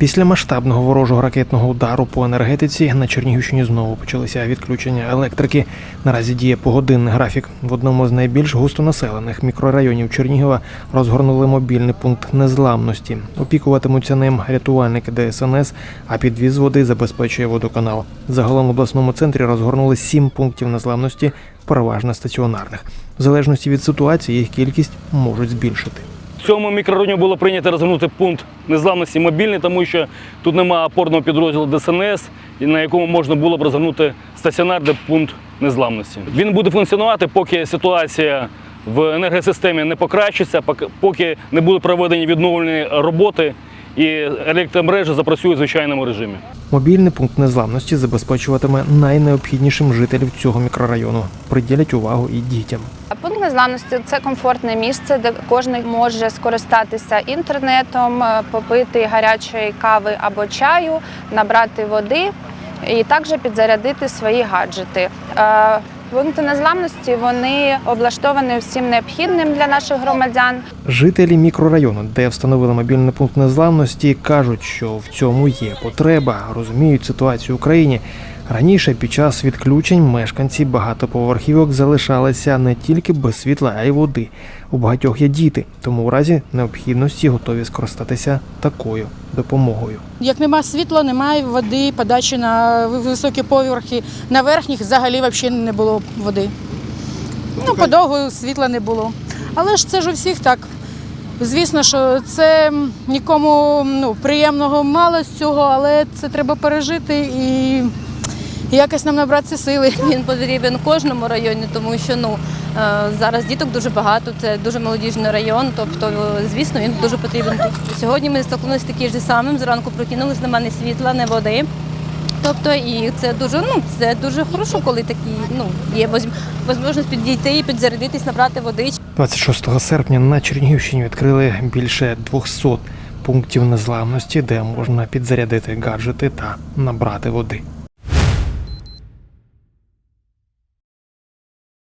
Після масштабного ворожого ракетного удару по енергетиці на Чернігівщині знову почалися відключення електрики. Наразі діє погодинний графік. В одному з найбільш густонаселених мікрорайонів Чернігова розгорнули мобільний пункт незламності. Опікуватимуться ним рятувальники ДСНС, а підвіз води забезпечує водоканал. Загалом в обласному центрі розгорнули сім пунктів незламності, переважно стаціонарних. В залежності від ситуації їх кількість можуть збільшити. Цьому мікрорайоні було прийнято розгорнути пункт незламності мобільний, тому що тут немає опорного підрозділу ДСНС, на якому можна було б розгорнути стаціонарний пункт незламності. Він буде функціонувати, поки ситуація в енергосистемі не покращиться, поки не будуть проведені відновлені роботи і електромережа запрацює в звичайному режимі. Мобільний пункт незламності забезпечуватиме найнеобхіднішим жителів цього мікрорайону. Приділять увагу і дітям. Пункт незламності це комфортне місце, де кожен може скористатися інтернетом, е, попити гарячої кави або чаю, набрати води і також підзарядити свої гаджети. Пункти незламності вони облаштовані всім необхідним для наших громадян. Жителі мікрорайону, де встановили мобільний пункт незламності, кажуть, що в цьому є потреба, розуміють ситуацію в Україні. Раніше під час відключень мешканці багатоповерхівок залишалися не тільки без світла, а й води. У багатьох є діти, тому у разі необхідності готові скористатися такою допомогою. Як нема світла, немає води, подачі на високі поверхи. На верхніх взагалі взагалі не було води. Ну, подовго світла не було. Але ж це ж у всіх так. Звісно, що це нікому ну, приємного мало з цього, але це треба пережити і, і якось нам набратися сили. Він потрібен кожному районі, тому що ну е, зараз діток дуже багато, це дуже молодіжний район. Тобто, звісно, він дуже потрібен тут. Сьогодні ми стикнулися з таким же самим. Зранку прокинулися, немає ні світла, ні води. Тобто, і це дуже ну це дуже хорошо, коли такі ну є можливість підійти і підзарядитись, набрати води. 26 серпня на Чернігівщині відкрили більше 200 пунктів незламності, де можна підзарядити гаджети та набрати води.